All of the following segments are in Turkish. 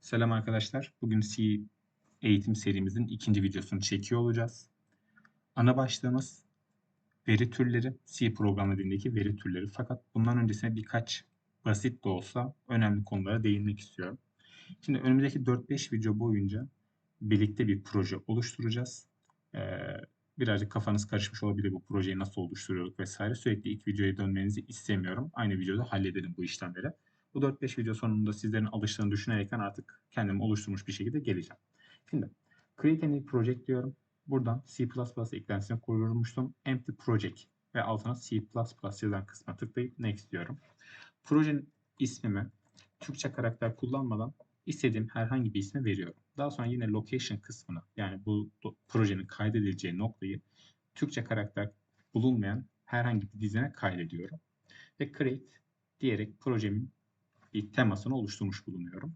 Selam arkadaşlar. Bugün C eğitim serimizin ikinci videosunu çekiyor olacağız. Ana başlığımız veri türleri, C program dilindeki veri türleri. Fakat bundan öncesine birkaç basit de olsa önemli konulara değinmek istiyorum. Şimdi önümüzdeki 4-5 video boyunca birlikte bir proje oluşturacağız. Ee, birazcık kafanız karışmış olabilir bu projeyi nasıl oluşturuyorduk vesaire. Sürekli ilk videoya dönmenizi istemiyorum. Aynı videoda halledelim bu işlemleri. Bu 4-5 video sonunda sizlerin alıştığını düşünerekten artık kendimi oluşturmuş bir şekilde geleceğim. Şimdi Create new project diyorum. Buradan C++ eklentisine kurulmuştum. Empty project ve altına C++ yazan kısma tıklayıp next diyorum. Projenin ismimi Türkçe karakter kullanmadan istediğim herhangi bir ismi veriyorum. Daha sonra yine location kısmını yani bu projenin kaydedileceği noktayı Türkçe karakter bulunmayan herhangi bir dizine kaydediyorum. Ve create diyerek projemin bir temasını oluşturmuş bulunuyorum.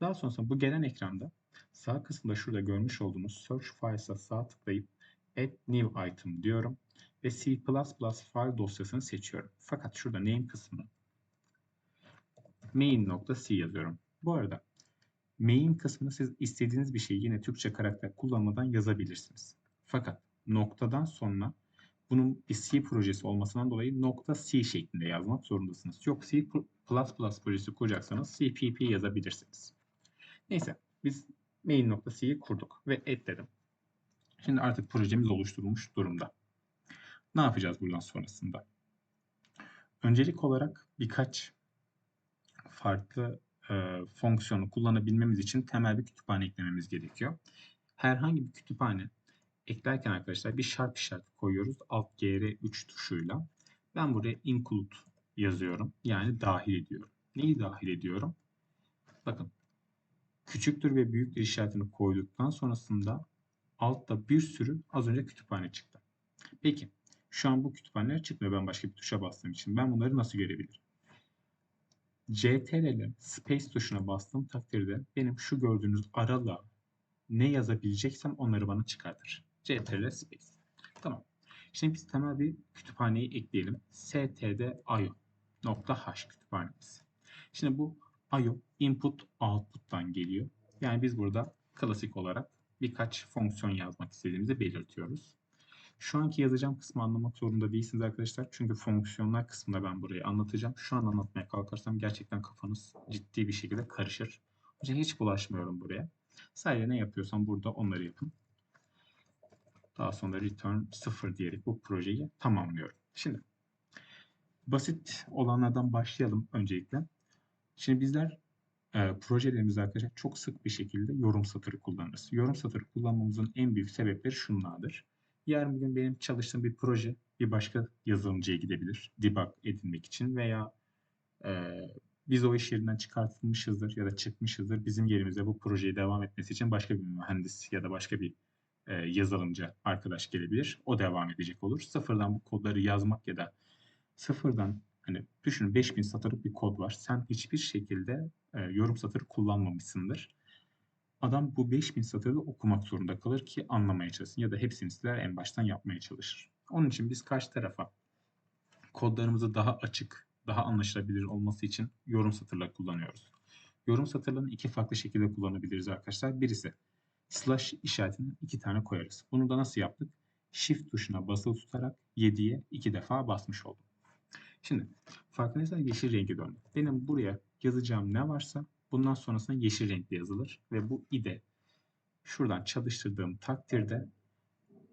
Daha sonrasında bu gelen ekranda sağ kısımda şurada görmüş olduğunuz Search Files'a sağ tıklayıp Add New Item diyorum ve C++ file dosyasını seçiyorum. Fakat şurada name kısmını main.c yazıyorum. Bu arada main kısmını siz istediğiniz bir şeyi yine Türkçe karakter kullanmadan yazabilirsiniz. Fakat noktadan sonra bunun bir C projesi olmasından dolayı nokta C şeklinde yazmak zorundasınız. Yok C++ projesi kuracaksanız CPP yazabilirsiniz. Neyse biz main.c'yi kurduk ve add dedim. Şimdi artık projemiz oluşturulmuş durumda. Ne yapacağız buradan sonrasında? Öncelik olarak birkaç farklı e, fonksiyonu kullanabilmemiz için temel bir kütüphane eklememiz gerekiyor. Herhangi bir kütüphane eklerken arkadaşlar bir şart işareti koyuyoruz. Alt GR3 tuşuyla. Ben buraya include yazıyorum. Yani dahil ediyorum. Neyi dahil ediyorum? Bakın. Küçüktür ve büyüktür işaretini koyduktan sonrasında altta bir sürü az önce kütüphane çıktı. Peki. Şu an bu kütüphaneler çıkmıyor ben başka bir tuşa bastığım için. Ben bunları nasıl görebilirim? CTRL space tuşuna bastığım takdirde benim şu gördüğünüz aralığa ne yazabileceksem onları bana çıkartır. CTRL space. Tamam. Şimdi biz temel bir kütüphaneyi ekleyelim. std.io .h kütüphanemiz. Şimdi bu IO input output'tan geliyor. Yani biz burada klasik olarak birkaç fonksiyon yazmak istediğimizi belirtiyoruz. Şu anki yazacağım kısmı anlamak zorunda değilsiniz arkadaşlar. Çünkü fonksiyonlar kısmında ben burayı anlatacağım. Şu an anlatmaya kalkarsam gerçekten kafanız ciddi bir şekilde karışır. Yüzden hiç bulaşmıyorum buraya. Sadece ne yapıyorsam burada onları yapın. Daha sonra return 0 diyerek bu projeyi tamamlıyorum. Şimdi basit olanlardan başlayalım öncelikle. Şimdi bizler e, projelerimizde arkadaşlar çok sık bir şekilde yorum satırı kullanırız. Yorum satırı kullanmamızın en büyük sebepleri şunlardır. Yarın bir gün benim çalıştığım bir proje bir başka yazılımcıya gidebilir. Debug edilmek için veya e, biz o iş yerinden çıkartılmışızdır ya da çıkmışızdır. Bizim yerimize bu projeyi devam etmesi için başka bir mühendis ya da başka bir e, yazılımcı arkadaş gelebilir. O devam edecek olur. Sıfırdan bu kodları yazmak ya da sıfırdan hani düşünün 5000 satırlık bir kod var. Sen hiçbir şekilde e, yorum satırı kullanmamışsındır. Adam bu 5000 satırı okumak zorunda kalır ki anlamaya çalışsın ya da hepsini siler en baştan yapmaya çalışır. Onun için biz karşı tarafa kodlarımızı daha açık, daha anlaşılabilir olması için yorum satırları kullanıyoruz. Yorum satırlarını iki farklı şekilde kullanabiliriz arkadaşlar. Birisi slash işaretini iki tane koyarız. Bunu da nasıl yaptık? Shift tuşuna basılı tutarak 7'ye iki defa basmış oldum. Şimdi farkındaysanız yeşil rengi döndü. Benim buraya yazacağım ne varsa bundan sonrasında yeşil renkli yazılır ve bu ide şuradan çalıştırdığım takdirde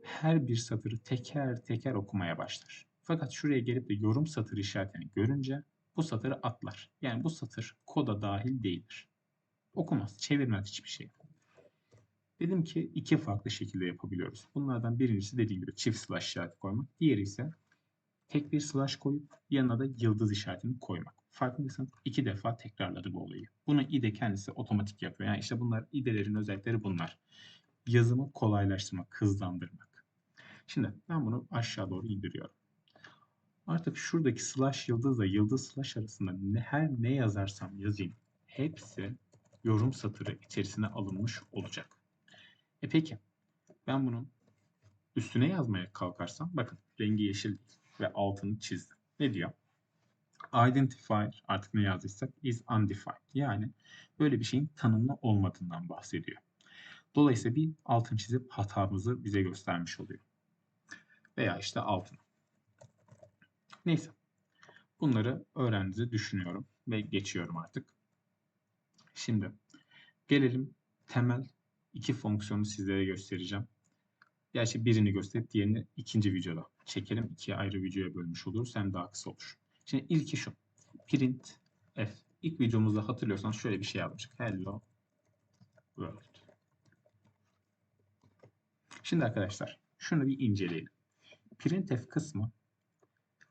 her bir satırı teker teker okumaya başlar. Fakat şuraya gelip de yorum satır işaretini görünce bu satırı atlar. Yani bu satır koda dahil değildir. Okumaz, çevirmez hiçbir şey. Dedim ki iki farklı şekilde yapabiliyoruz. Bunlardan birincisi dediğim gibi çift slash işareti koymak. Diğeri ise tek bir slash koyup yanına da yıldız işaretini koymak. Farkındaysanız iki defa tekrarladı bu olayı. Bunu IDE kendisi otomatik yapıyor. Yani işte bunlar IDE'lerin özellikleri bunlar. Yazımı kolaylaştırmak, hızlandırmak. Şimdi ben bunu aşağı doğru indiriyorum. Artık şuradaki slash yıldızla yıldız slash arasında ne, her ne yazarsam yazayım hepsi yorum satırı içerisine alınmış olacak. E peki ben bunun üstüne yazmaya kalkarsam bakın rengi yeşil ve altını çizdim. Ne diyor? identifier artık ne yazdıysak is undefined. Yani böyle bir şeyin tanımlı olmadığından bahsediyor. Dolayısıyla bir altın çizip hatamızı bize göstermiş oluyor. Veya işte altın. Neyse. Bunları öğrendiğinizi düşünüyorum ve geçiyorum artık. Şimdi gelelim temel iki fonksiyonu sizlere göstereceğim. Gerçi birini gösterip diğerini ikinci videoda çekelim. İki ayrı videoya bölmüş oluruz. Hem daha kısa olur. Şimdi ilki şu. Print f. İlk videomuzda hatırlıyorsan şöyle bir şey yazmıştık. Hello world. Şimdi arkadaşlar şunu bir inceleyelim. Printf kısmı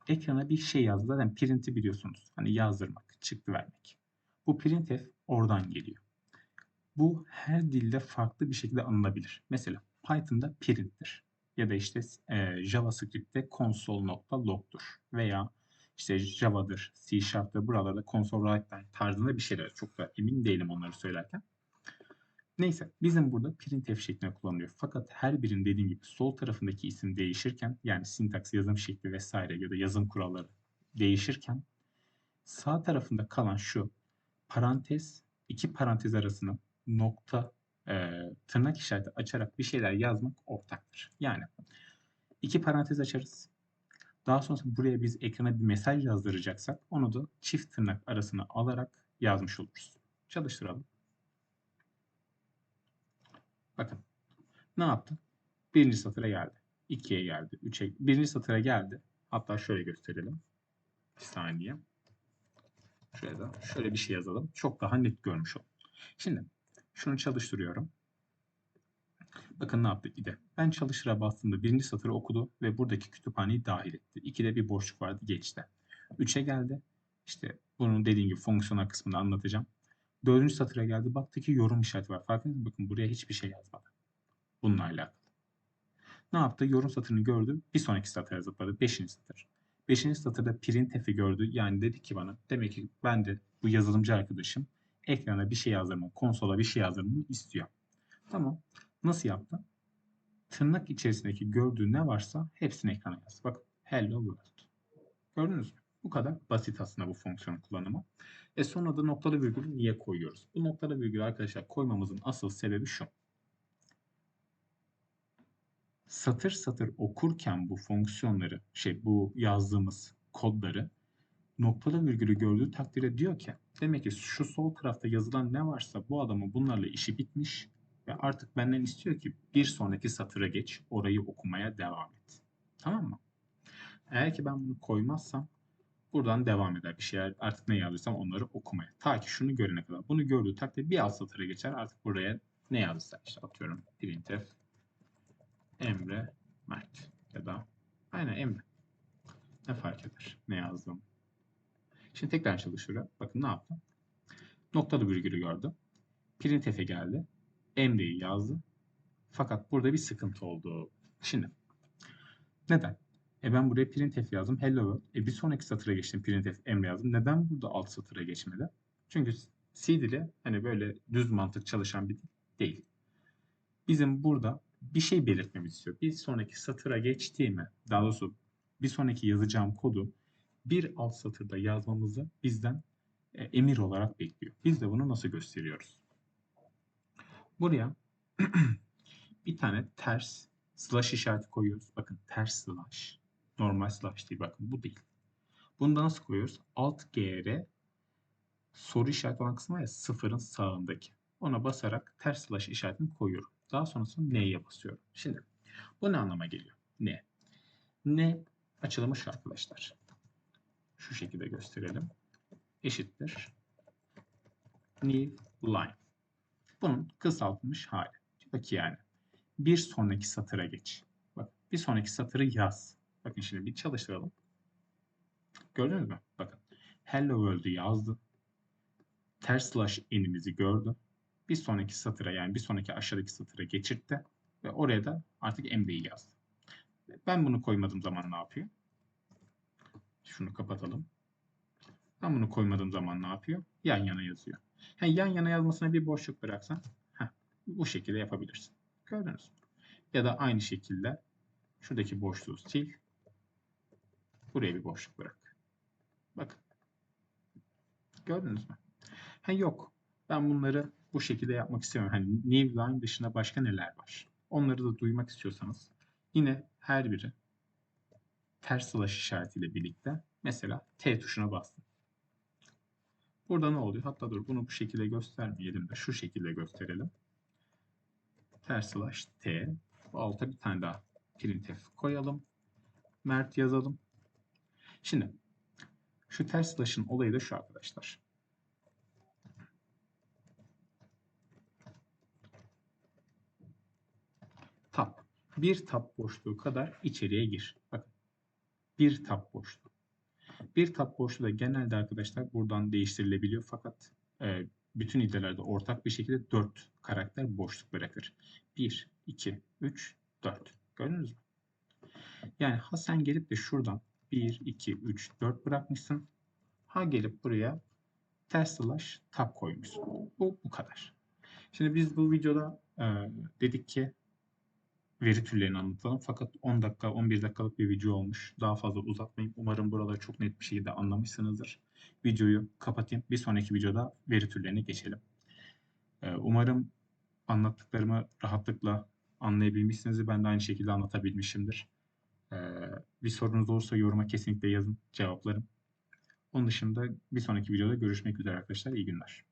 ekrana bir şey yazdı. Zaten print'i biliyorsunuz. Hani yazdırmak, çıktı vermek. Bu printf oradan geliyor. Bu her dilde farklı bir şekilde anılabilir. Mesela Python'da print'tir. Ya da işte e, JavaScript'te console.log'dur. Veya işte Java'dır, C Sharp'ta buralarda console write tarzında bir şeyler. Çok da emin değilim onları söylerken. Neyse bizim burada printf şeklinde kullanılıyor. Fakat her birinin dediğim gibi sol tarafındaki isim değişirken yani sintaks yazım şekli vesaire ya da yazım kuralları değişirken sağ tarafında kalan şu parantez iki parantez arasına nokta e, tırnak işareti açarak bir şeyler yazmak ortaktır. Yani iki parantez açarız. Daha sonra buraya biz ekrana bir mesaj yazdıracaksak onu da çift tırnak arasına alarak yazmış oluruz. Çalıştıralım. Bakın. Ne yaptı? Birinci satıra geldi. İkiye geldi. Üçe. Birinci satıra geldi. Hatta şöyle gösterelim. Bir saniye. Da şöyle bir şey yazalım. Çok daha net görmüş oldum. Şimdi şunu çalıştırıyorum. Bakın ne yaptı İde. Ben çalıştıra bastığımda birinci satırı okudu ve buradaki kütüphaneyi dahil etti. 2'de bir boşluk vardı geçti. 3'e geldi. İşte bunun dediğim gibi fonksiyonel kısmını anlatacağım. Dördüncü satıra geldi. Baktı ki yorum işareti var. Farkındayız mı? Bakın buraya hiçbir şey yazmadı. Bununla alakalı. Ne yaptı? Yorum satırını gördü. Bir sonraki satıra zıpladı. Beşinci satır. Beşinci satırda printf'i gördü. Yani dedi ki bana demek ki ben de bu yazılımcı arkadaşım ekrana bir şey yazdırmamı, konsola bir şey yazdırmamı istiyor. Tamam. Nasıl yaptı? Tırnak içerisindeki gördüğü ne varsa hepsini ekrana yazdı. Bak hello world. Gördünüz mü? Bu kadar basit aslında bu fonksiyon kullanımı. E sonra da noktalı virgülü niye koyuyoruz? Bu noktalı virgülü arkadaşlar koymamızın asıl sebebi şu. Satır satır okurken bu fonksiyonları, şey bu yazdığımız kodları noktalı virgülü gördüğü takdirde diyor ki demek ki şu sol tarafta yazılan ne varsa bu adamın bunlarla işi bitmiş ve artık benden istiyor ki bir sonraki satıra geç orayı okumaya devam et. Tamam mı? Eğer ki ben bunu koymazsam buradan devam eder bir şeyler artık ne yazdıysam onları okumaya. Ta ki şunu görene kadar. Bunu gördüğü takdirde bir alt satıra geçer artık buraya ne yazdıysa işte atıyorum printf Emre Mert ya da aynen Emre. Ne fark eder ne yazdım. Şimdi tekrar çalışıyorum. Bakın ne yaptım. Noktalı virgülü gördüm. Printf'e geldi. Emre'yi yazdı. Fakat burada bir sıkıntı oldu. Şimdi neden? E ben buraya printf yazdım. Hello world. E bir sonraki satıra geçtim. Printf emre yazdım. Neden burada alt satıra geçmedi? Çünkü C dili hani böyle düz mantık çalışan bir dil değil. Bizim burada bir şey belirtmemiz istiyor. Bir sonraki satıra geçtiğimi, daha doğrusu bir sonraki yazacağım kodu bir alt satırda yazmamızı bizden e, emir olarak bekliyor. Biz de bunu nasıl gösteriyoruz? Buraya bir tane ters slash işareti koyuyoruz. Bakın ters slash. Normal slash değil bakın bu değil. Bunu da nasıl koyuyoruz? Alt gr soru işareti olan kısmı ya sıfırın sağındaki. Ona basarak ters slash işaretini koyuyorum. Daha sonrasında ne'ye basıyorum. Şimdi bu ne anlama geliyor? Ne? Ne açılımı şu arkadaşlar. Şu şekilde gösterelim. Eşittir. New line. Bunun kısaltılmış hali. Diyor ki yani bir sonraki satıra geç. Bak bir sonraki satırı yaz. Bakın şimdi bir çalıştıralım. Gördünüz mü? Bakın. Hello World'u yazdı. Ters slash inimizi gördü. Bir sonraki satıra yani bir sonraki aşağıdaki satıra geçirtti. Ve oraya da artık MD'yi yazdı. Ben bunu koymadığım zaman ne yapıyor? Şunu kapatalım. Ben bunu koymadığım zaman ne yapıyor? Yan yana yazıyor. Yani yan yana yazmasına bir boşluk bıraksan heh, bu şekilde yapabilirsin. Gördünüz mü? Ya da aynı şekilde şuradaki boşluğu sil. Buraya bir boşluk bırak. Bakın Gördünüz mü? Ha yok. Ben bunları bu şekilde yapmak istemiyorum. Hani new line dışında başka neler var? Onları da duymak istiyorsanız yine her biri ters slash işaretiyle birlikte mesela T tuşuna bastım. Burada ne oluyor? Hatta dur bunu bu şekilde göstermeyelim de şu şekilde gösterelim. Ters slash T. Bu alta bir tane daha printf koyalım. Mert yazalım. Şimdi şu ters slash'ın olayı da şu arkadaşlar. Tab. Bir tab boşluğu kadar içeriye gir. Bakın. Bir tab boşluğu. Bir tab boşluğu da genelde arkadaşlar buradan değiştirilebiliyor fakat e, bütün idelerde ortak bir şekilde 4 karakter boşluk bırakır. 1, 2, 3, 4. Gördünüz mü? Yani ha sen gelip de şuradan 1, 2, 3, 4 bırakmışsın. Ha gelip buraya ters slash tab koymuşsun. Bu bu kadar. Şimdi biz bu videoda e, dedik ki veri türlerini anlatalım. Fakat 10 dakika, 11 dakikalık bir video olmuş. Daha fazla uzatmayayım. Umarım buraları çok net bir şekilde anlamışsınızdır. Videoyu kapatayım. Bir sonraki videoda veri türlerine geçelim. Ee, Umarım anlattıklarımı rahatlıkla anlayabilmişsinizdir. Ben de aynı şekilde anlatabilmişimdir. Ee, Bir sorunuz olursa yoruma kesinlikle yazın. Cevaplarım. Onun dışında bir sonraki videoda görüşmek üzere arkadaşlar. İyi günler.